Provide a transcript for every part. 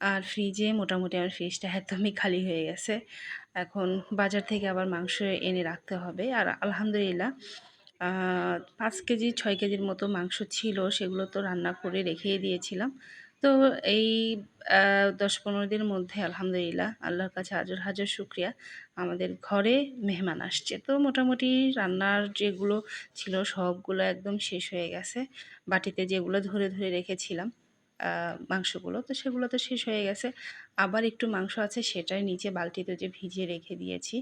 আর ফ্রিজে মোটামুটি আমার ফ্রিজটা একদমই খালি হয়ে গেছে। এখন বাজার থেকে আবার মাংস এনে রাখতে হবে। আর আলহামদুলিল্লাহ পাঁচ কেজি, ছয় কেজির মতো মাংস ছিল, সেগুলো তো রান্না করে রেখেই দিয়েছিলাম। তো এই দশ পনেরো দিনের মধ্যে আলহামদুলিল্লাহ, আল্লাহর কাছে হাজার হাজার শুক্রিয়া। আমাদের ঘরে মেহমান আসছে। তো মোটামুটি রান্নার যেগুলো ছিল, সবগুলো একদম শেষ হয়ে গেছে। বাটিতে যেগুলো ধরে ধরে রেখেছিলাম মাংসগুলো। তো সেগুলো তো শেষ হয়ে গেছে। আবার একটু মাংস আছে, সেটাই নিচে বালতিতে যে ভিজিয়ে রেখে দিয়েছি।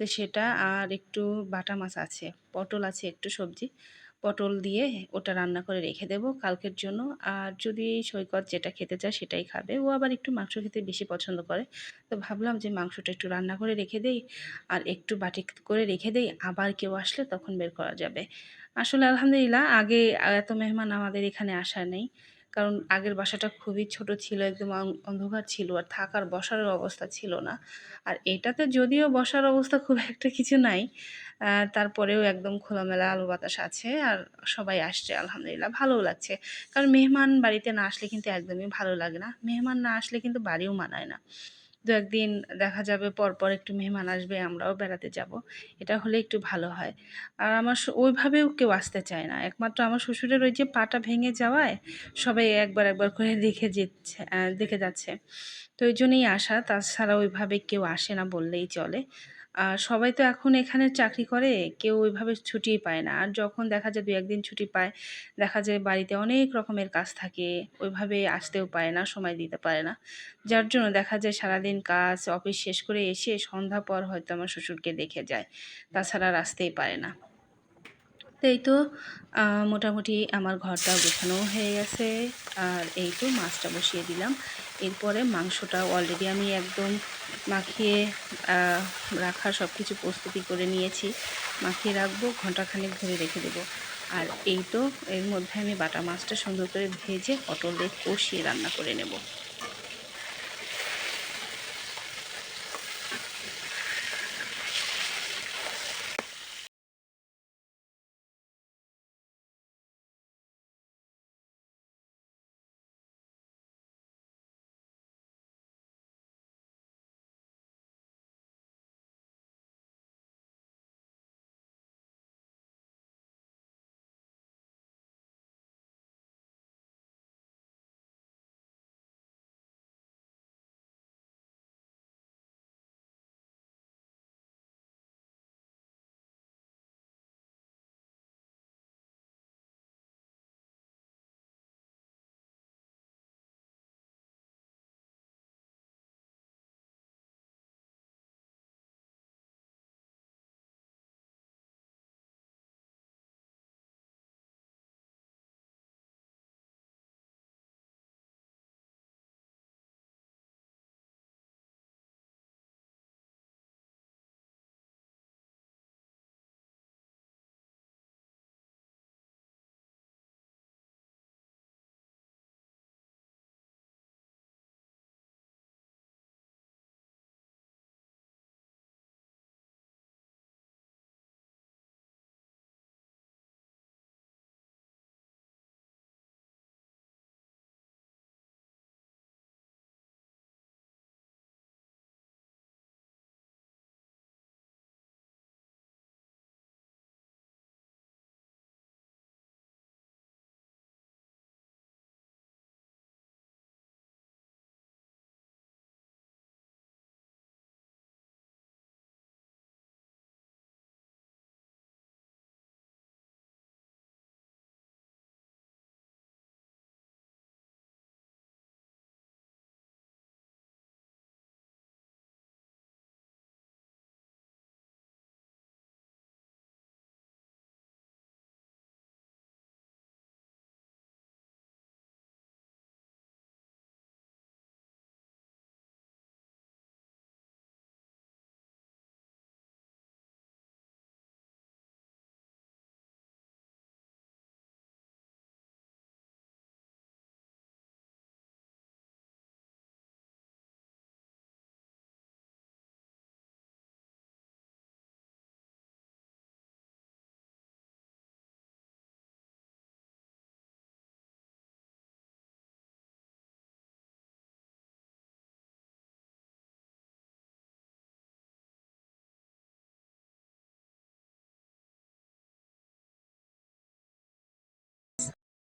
তো সেটা আর একটু বাটা মাছ আছে, পটল আছে একটু সবজি। পটল দিয়ে ওটা রান্না করে রেখে দেব কালকের জন্য। আর যদি সৈকত যেটা খেতে চায় সেটাই খাবে। ও আবার একটু মাংস খেতে বেশি পছন্দ করে। তো ভাবলাম যে মাংসটা একটু রান্না করে রেখে দেই। আর একটু বাটি করে রেখে দেই, আবার কেউ আসলে তখন বের করা যাবে। আসলে আলহামদুলিল্লাহ, আগে এত মেহমান আমাদের এখানে আসা নেই। কারণ আগের বাসাটা খুবই ছোট ছিল, একদম অন্ধকার ছিল আর থাকার বসার অবস্থা ছিল না। আর এটাতে যদিও বসার অবস্থা খুব একটা কিছু নাই তারপরেও একদম খোলামেলা আলো বাতাস আছে আর সবাই আসছে, আলহামদুলিল্লাহ, ভালোও লাগছে। কারণ মেহমান বাড়িতে না আসলে কিন্তু একদমই ভালো লাগে না। মেহমান না আসলে কিন্তু বাড়িও মানায় না। দু একদিন দেখা যাবে, পরপর পর একটু মেহমান আসবে, আমরাও বেড়াতে যাব। এটা হলে একটু ভালো হয়। আর আমার ওইভাবেও কেউ আসতে চায় না। একমাত্র আমার শ্বশুরের ওই যে পাটা ভেঙে যাওয়ায় সবাই একবার একবার করে দেখে যেচ্ছে দেখে যাচ্ছে। তো ওই জন্যই আসা। তাছাড়া ওইভাবে কেউ আসে না বললেই চলে। আর সবাই তো এখন এখানে চাকরি করে, কেউ ওইভাবে ছুটি পায় না। আর যখন দেখা যায় দু একদিন ছুটি পায়, দেখা যায় বাড়িতে অনেক রকমের কাজ থাকে, ওইভাবে আসতেও পারে না, সময় দিতে পারে না। যার জন্য দেখা যায় সারাদিন কাজ, অফিস শেষ করে এসে সন্ধ্যা পর হয়তো আমার শ্বশুরকে দেখে যায়। তাছাড়া আর আসতেই পারে না। এই তো মোটামুটি আমার ঘরটা গোছানো হয়ে গেছে। আর এই তো মাছটা বসিয়ে দিলাম। এরপরে মাংসটা অলরেডি আমি একদম মাখিয়ে রাখার সব কিছু প্রস্তুতি করে নিয়েছি। মাখিয়ে রাখব ঘন্টাখানেক ধরে রেখে দেবো। আর এই তো, এর মধ্যে আমি বাটা মাছটা সুন্দর করে ভেজে পটল কষিয়ে রান্না করে নেব।